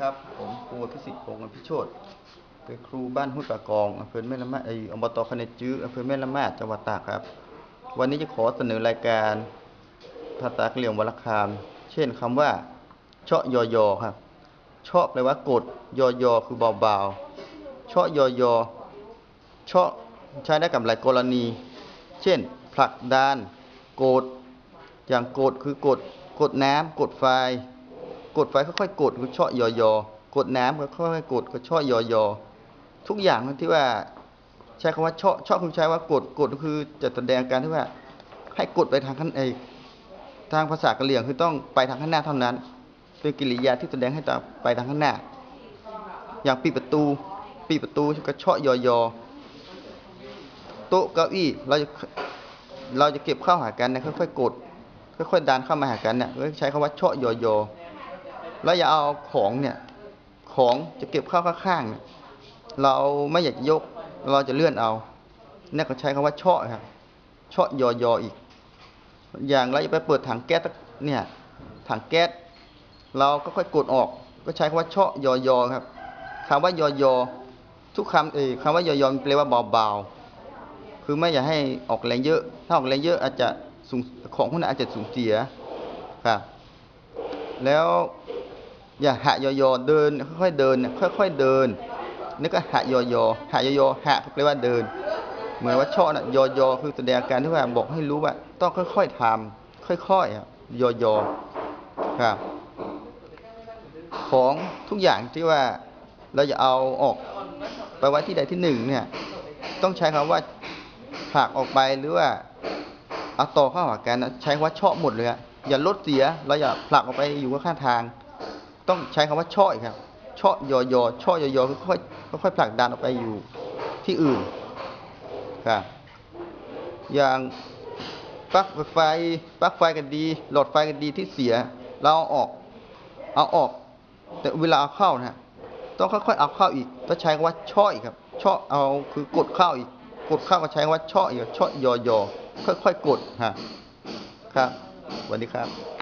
ครับ ผมครูพิสิทธิ์พงศ์พิโชตเป็นครูบ้านห้วยปากกองอำเภอแม่ละมาดไออบตคะเนจื้ออำเภอแม่ละมาดจังหวัดตากครับ วันนี้จะขอเสนอรายการภาษาเหรี่ยงวรรคาม เช่นคำว่า เชาะยอยอครับ เชาะแปลว่ากดยอยอคือเบาๆเชาะยอยอเชาะใช้ได้กับหลายกรณี เช่น ผลักดันโกดอย่างโกดคือกดกดน้ำกดไฟ กดไฟค่อยๆกดคือเชาะยอยอกดน้ำก็ค่อยๆกดก็เชาะยอยอทุกอย่างที่ว่า ใช้คำว่าเชาะเชาะคือใช้ว่ากดกดก็คือจะแสดงการที่ว่า ให้กดไปทางข้างในทางภาษากะเหรี่ยงคือต้องไปทางข้างหน้าเท่านั้นเป็นกิริยาที่แสดงให้ตาไปทางข้างหน้า อย่างปิดประตูปิดประตูก็เชาะยอยอโต๊ะเก้าอี้เราจะเราจะเก็บเข้าหากันนะค่อยๆกดค่อยๆดันเข้ามาหากันเนี่ยใช้คำว่าเชาะยอยอ แล้วอย่าเอาของเนี่ย ของจะเก็บเข้าข้างๆเนี่ยเราไม่อยากยก เราจะเลื่อนเอาเนี่ยก็ใช้คำว่าเชาะครับเชาะยอยออีก อย่างเราจะไปเปิดถังแก๊สเนี่ยถังแก๊สเราก็ค่อยกดออก ก็ใช้คำว่าเชาะยอยอครับคำว่ายอยอทุกคำเออคำว่ายอยอแปลว่าเบาๆคือไม่อยากให้ออกแรงเยอะ ถ้าออกแรงเยอะอาจจะของพวกนั้นอาจจะสูญเสียครับแล้ว อย่าหะยอยอเดิน ค่อยๆเดิน ค่อยๆเดินนี่ก็หะยอยอหะยอยอหะก็แปลว่าเดิน เหมือนว่าช่อน่ะยอยอคือแสดงอาการที่ว่าบอกให้รู้ว่า ต้องค่อย ๆทำค่อยๆครับยอยอครับ ของทุกอย่างที่ว่าเราจะเอาออกไปไว้ที่ใดที่หนึ่งเนี่ย ต้องใช้คำว่าผลักออกไปหรือว่าเอาต่อเข้าหากันนะใช้คำว่าเชาะหมดเลยอะอย่าลดเสียเราอย่าผลักออกไปอยู่ข้างทาง ต้องใช้คำว่าชาะอีกครับชาะยอยอชาะยอยอคือค่อยค่อยผลักดันออกไปอยู่ที่อื่นครับอย่างปลั๊กไฟปลั๊กไฟกันดี หลอดไฟกันดีที่เสีย เราเอาออก เอาออก แต่เวลาเอาเข้านะต้องค่อยๆเอาเข้าอีกต้องใช้คำว่าชาะอีกครับชาะเอาคือกดเข้าอีก กดเข้าก็ใช้คำว่าชาะอีกชาะยอยอค่อยๆกดฮะครับสวัสดีครับ